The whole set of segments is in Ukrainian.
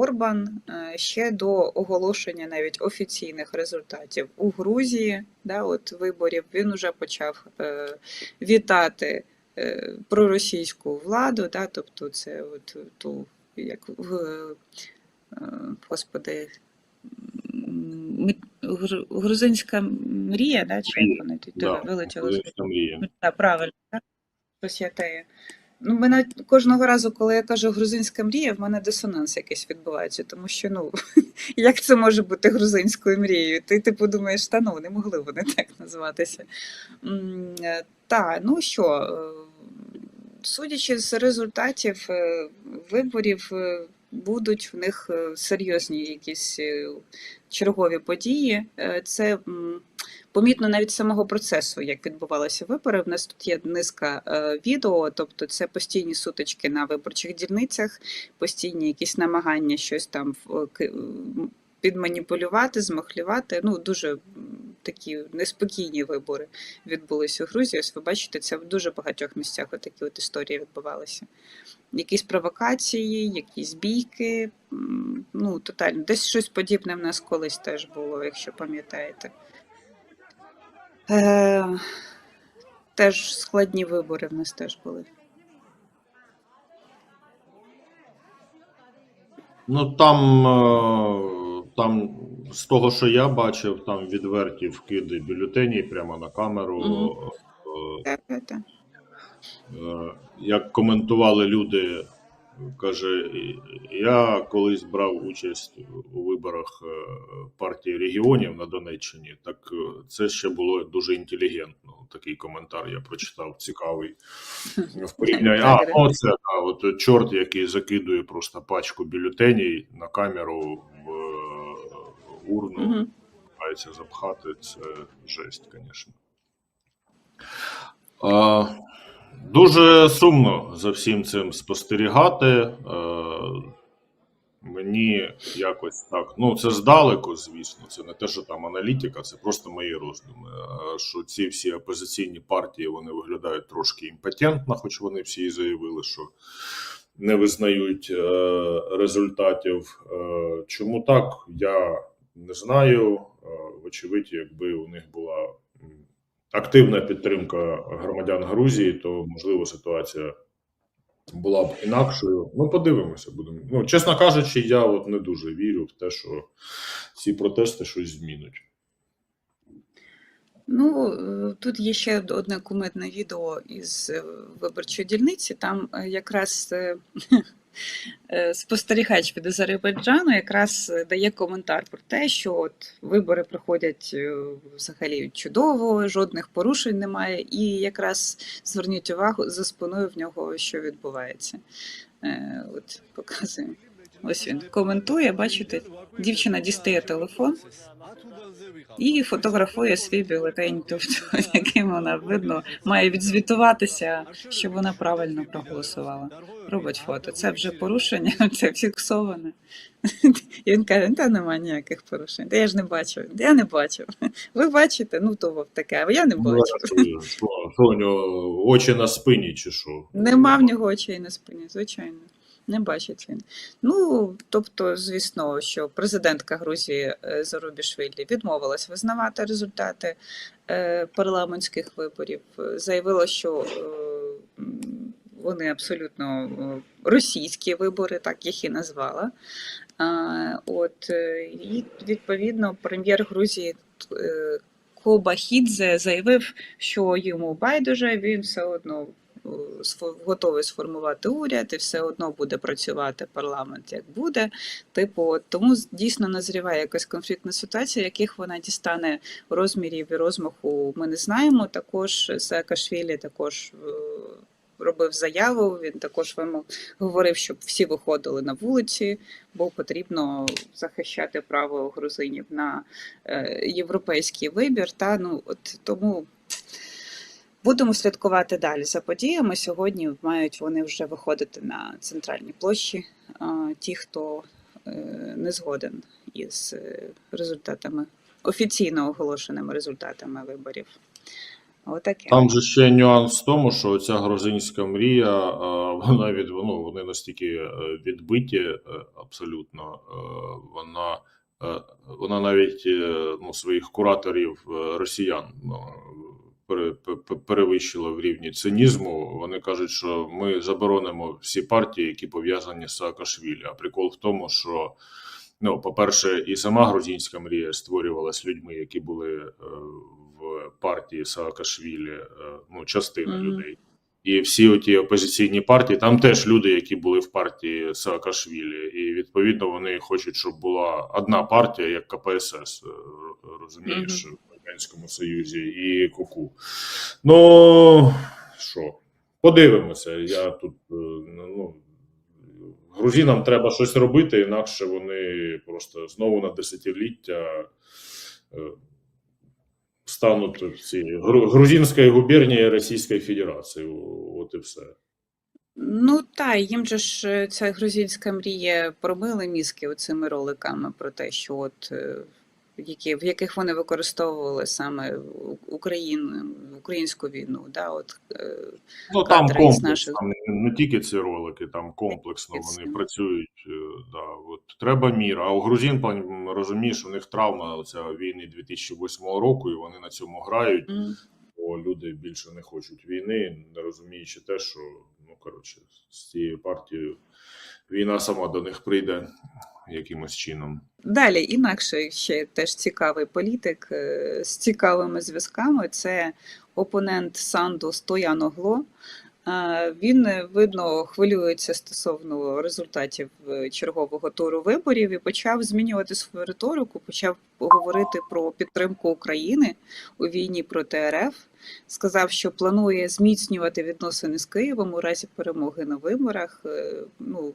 Орбан е, ще до оголошення навіть офіційних результатів у Грузії, да, от виборів, він уже почав е, вітати е, проросійську владу, да, тобто це от ту, як в е, господи, грузинська мрія, да, чи як вони тут Да, з Грузинська мрія. так, правильно, так? Теє. Ну, мене кожного разу, коли я кажу грузинська мрія, в мене дисонанс якийсь відбувається, тому що ну як це може бути грузинською мрією? Ти типу думаєш, та ну не могли вони так називатися. Е, Та, ну що, е, судячи з результатів е, виборів, будуть в них серйозні якісь чергові події. Це помітно навіть самого процесу, як відбувалися вибори. В нас тут є низка е, відео, тобто це постійні сутички на виборчих дільницях, постійні якісь намагання щось там в- підманіпулювати, змахлювати. Ну дуже такі неспокійні вибори відбулися у Грузії. Ось ви бачите, це в дуже багатьох місцях отакі от історії відбувалися. Якісь провокації, якісь бійки. Ну, тотально. Десь щось подібне в нас колись теж було, якщо пам'ятаєте. Е, теж складні вибори в нас теж були. Ну там, е, там з того, що я бачив, там відверті вкиди бюлетенів прямо на камеру. Так. Е, Як коментували люди, каже, я колись брав участь у виборах е, партії регіонів на Донеччині. Так е, це ще було дуже інтелігентно. Такий коментар я прочитав, цікавий. В порівнянні. А, оце а, от чорт, який закидує просто пачку бюлетенів на камеру в е, урну, намагається запхати. Це жесть, звісно. Дуже сумно за всім цим спостерігати. Е, Мені якось так. Ну, це здалеку, звісно. Це не те, що там аналітика, це просто мої роздуми. Е, Що ці всі опозиційні партії вони виглядають трошки імпотентно, хоч вони всі і заявили, що не визнають е, результатів. Чому так? Я не знаю. Вочевидь, якби у них була активна підтримка громадян Грузії, то можливо ситуація була б інакшою. Ну, подивимося, будемо. Ну, чесно кажучи, я от не дуже вірю в те, що ці протести щось змінять. Ну, е, тут є ще одне кумедне відео із е, виборчої дільниці. Там е, якраз спостерігач від Азербайджану якраз дає коментар про те, що от вибори проходять взагалі чудово, жодних порушень немає, і якраз зверніть увагу за спиною в нього, що відбувається. От показуємо. Ось він коментує, бачите, дівчина дістає телефон і фотографує свій бюлетень, тобто яким вона видно має відзвітуватися, що вона правильно проголосувала. Робить фото. Це вже порушення, це фіксоване. І він каже: та немає ніяких порушень. Та я ж не бачив. Я не бачив. Ви бачите, ну то таке, а я не Ну, бачив. Що, що у нього очі на спині, чи що? Нема в нього очей на спині, звичайно. Не бачить він. Ну, тобто, звісно, що президентка Грузії е, Зарубішвілі відмовилась визнавати результати е, парламентських виборів. Заявила, що е, вони абсолютно російські вибори, так їх і назвала. От, і відповідно прем'єр Грузії Кобахідзе заявив, що йому байдуже, він все одно готовий сформувати уряд і все одно буде працювати парламент як буде. Типу, от тому дійсно назріває якась конфліктна ситуація, яких вона дістане розмірів і розмаху. Ми не знаємо. Також Саакашвілі також. е, Робив заяву, він також говорив, щоб всі виходили на вулиці, бо потрібно захищати право грузинів на е, європейський вибір. Та ну от тому будемо слідкувати далі за подіями. Сьогодні мають вони вже виходити на центральні площі. Ті, хто е, не згоден із е, результатами офіційно оголошеними результатами виборів. Отаке. Там же ще нюанс в тому, що ця грузинська мрія, вона від ну, вони настільки е, відбиті абсолютно. Вона, вона навіть ну, своїх кураторів росіян ну, перевищила в рівні цинізму. Вони кажуть, що ми заборонимо всі партії, які пов'язані з Саакашвілі. А прикол в тому, що Ну, по-перше, і сама грузинська мрія створювалась людьми, які були е, в партії Саакашвілі, е, ну, частина Мгм. людей. І всі оті опозиційні партії, там теж люди, які були в партії Саакашвілі. І відповідно вони хочуть, щоб була одна партія, як КПСС, е, розумієш, в Радянському Союзі і КУКУ. Ну що, подивимося. Я тут е, ну, грузинам треба щось робити, інакше вони просто знову на десятиліття е, стануть в грузинської губернії Російської Федерації. От і все. Ну та їм же ж е, ця грузинська мрія промили мізки оцими роликами про те, що от які, в яких вони використовували саме Україну, українську війну. Да, от, е, Ну там комплекс, наших- там не, тільки ці ролики, там комплексно вони працюють. е, Да, от треба мір. А у грузин розумієш, у них травма оця війни 2008 року, і вони на цьому грають. м, бо люди більше не хочуть війни, не розуміючи те, що ну коротше, з цією партією війна сама до них прийде якимось чином. Далі інакше ще теж цікавий політик е, з цікавими зв'язками. Це опонент Санду Стоян Огло. Е, Він е, видно хвилюється стосовно результатів е, чергового туру виборів і почав змінювати свою риторику, почав говорити про підтримку України у війні проти РФ. Сказав, що планує зміцнювати відносини з Києвом у разі перемоги на виборах. Е, Ну,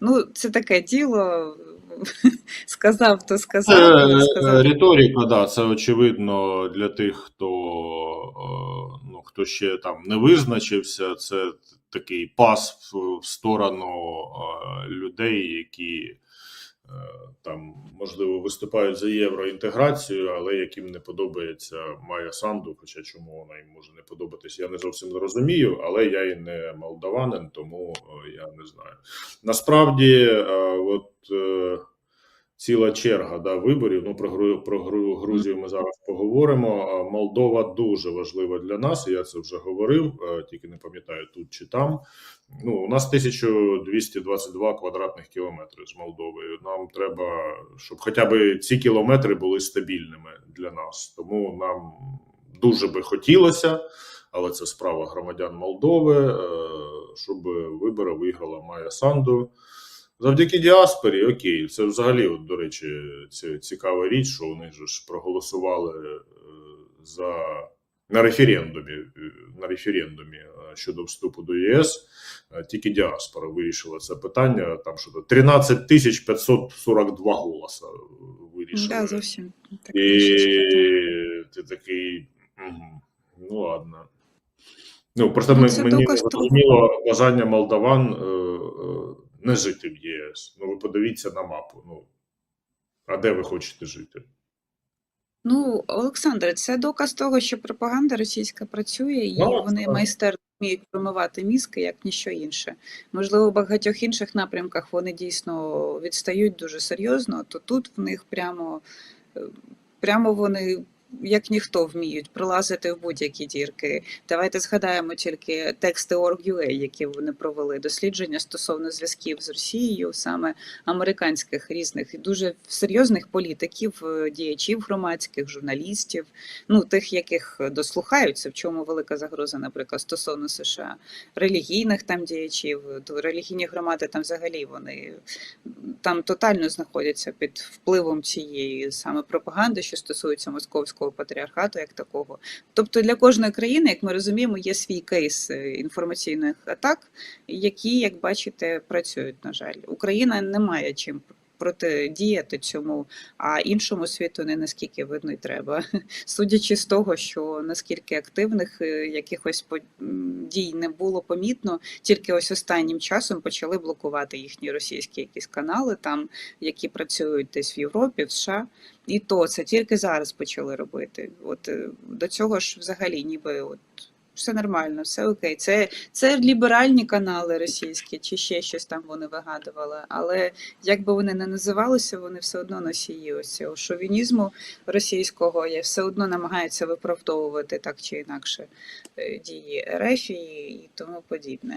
ну це таке діло. Сказав, то сказав, Це е, сказав. риторика, да, це очевидно для тих, хто, е, ну, хто ще там не визначився. Це такий пас в, сторону е, людей, які там можливо виступають за євроінтеграцію, але яким не подобається Майя Санду. Хоча чому вона їм може не подобатися, я не зовсім не розумію, але я і не молдаванин, тому е, я не знаю. Насправді, е, от. Ціла черга да, виборів. Ну про про Гру- Грузію ми зараз поговоримо. Молдова дуже важлива для нас. Я це вже говорив, тільки не пам'ятаю тут чи там. Ну, у нас 1222 квадратних кілометри з Молдовою. Нам треба, щоб хоча б ці кілометри були стабільними для нас. Тому нам дуже би хотілося, але це справа громадян Молдови, е, щоб вибори виграла Майя Санду. Завдяки діаспорі, окей, це взагалі, от, до речі, це цікава річ, що вони ж проголосували е, за на референдумі е, на референдумі е, щодо вступу до ЄС. Тільки діаспора вирішила це питання. Там що то 13 тисяч 542 голоса вирішили. Да, зовсім так І ти такий. Угу. Ну ладно. Ну, просто Ну, мені не зрозуміло бажання молдаван не жити в ЄС. Ну, ви подивіться на мапу. Ну, а де ви хочете жити? Ну, Олександре, це доказ того, що пропаганда російська працює, і Ну, вони так. майстерно вміють промивати мізки, як ніщо інше. Можливо, в багатьох інших напрямках вони дійсно відстають дуже серйозно, то тут в них прямо, е, прямо вони. Як ніхто вміють пролазити в будь-які дірки. Давайте згадаємо тільки тексти Org.ua, які вони провели дослідження стосовно зв'язків з Росією, саме американських різних і дуже серйозних політиків, е, діячів громадських, журналістів, ну тих, яких дослухаються, в чому велика загроза, наприклад, стосовно США, релігійних там діячів, релігійні громади там взагалі вони там тотально знаходяться під впливом цієї саме пропаганди, що стосується московського патріархату, як такого. Тобто для кожної країни, як ми розуміємо, є свій кейс е, інформаційних атак, які, як бачите, працюють. На жаль, Україна не має чим протидіяти цьому, а іншому світу не наскільки видно й треба. Судячи з того, що наскільки активних е, якихось дій не було помітно, тільки ось останнім часом почали блокувати їхні російські якісь канали, там які працюють десь в Європі, в США. І то це тільки зараз почали робити. От е, до цього ж взагалі ніби от. Все нормально, все окей. Це, це ліберальні канали російські, чи ще щось там вони вигадували. Але як би вони не називалися, вони все одно носії ось цього шовінізму російського і все одно намагаються виправдовувати так чи інакше е, дії РФ і тому подібне.